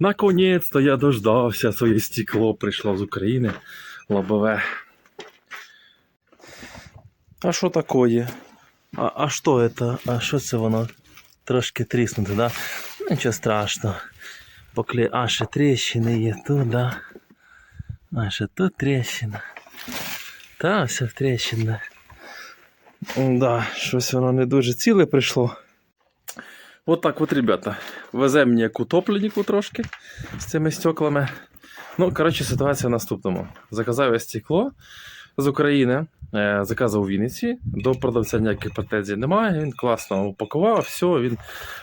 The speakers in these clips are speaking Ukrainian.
Наконець-то я дождався, своє стекло прийшло з України. Лобове. А що такое? А, а що це? А що це воно? Трошки тріснуте, да? Нічого страшного. Покле... А, ще тріщини є тут, да? А, ще тут тріщина. Та, все в тріщинах. Да, щось воно не дуже ціле прийшло. От так от, ребята. Везе мені як утопленнику трошки з цими стеклами. Ну, коротше, ситуація в наступному. Заказав я стекло з України, е, заказав у Вінниці. До продавця ніяких претензій немає. Він класно упакував, все, він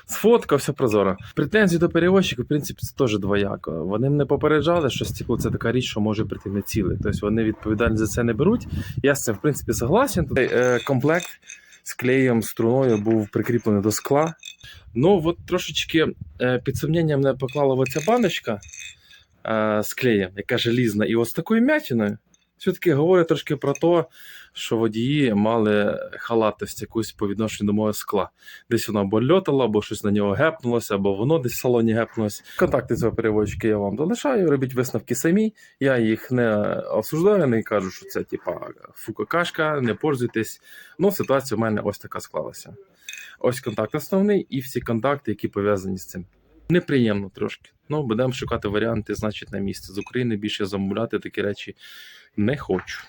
сфоткав, все прозоро. Претензії до перевозчика, в принципі, це теж двояко. Вони мене попереджали, що стекло це така річ, що може прийти не ціле. Тобто вони відповідальність за це не беруть. Я з цим, в принципі, согласен. Тут, е, комплект з клеєм, струною був прикріплений до скла. Ну, от трошечки е, під сумніння мене поклала оця баночка е, з клеєм, яка желізна, і ось такою м'ятіною. Все-таки говорить трошки про те, що водії мали халатність якусь по відношенню до мого скла. Десь воно або льотало, або щось на нього гепнулося, або воно десь в салоні гепнулося. Контакти цього переводчика я вам залишаю, робіть висновки самі. Я їх не осуждаю, не кажу, що це типа фу какашка, не пользуйтесь. Ну, ситуація в мене ось така склалася. Ось контакт основний і всі контакти, які пов'язані з цим. Неприємно трошки. Ну, будемо шукати варіанти, значить, на місці. З України більше замовляти такі речі не хочу.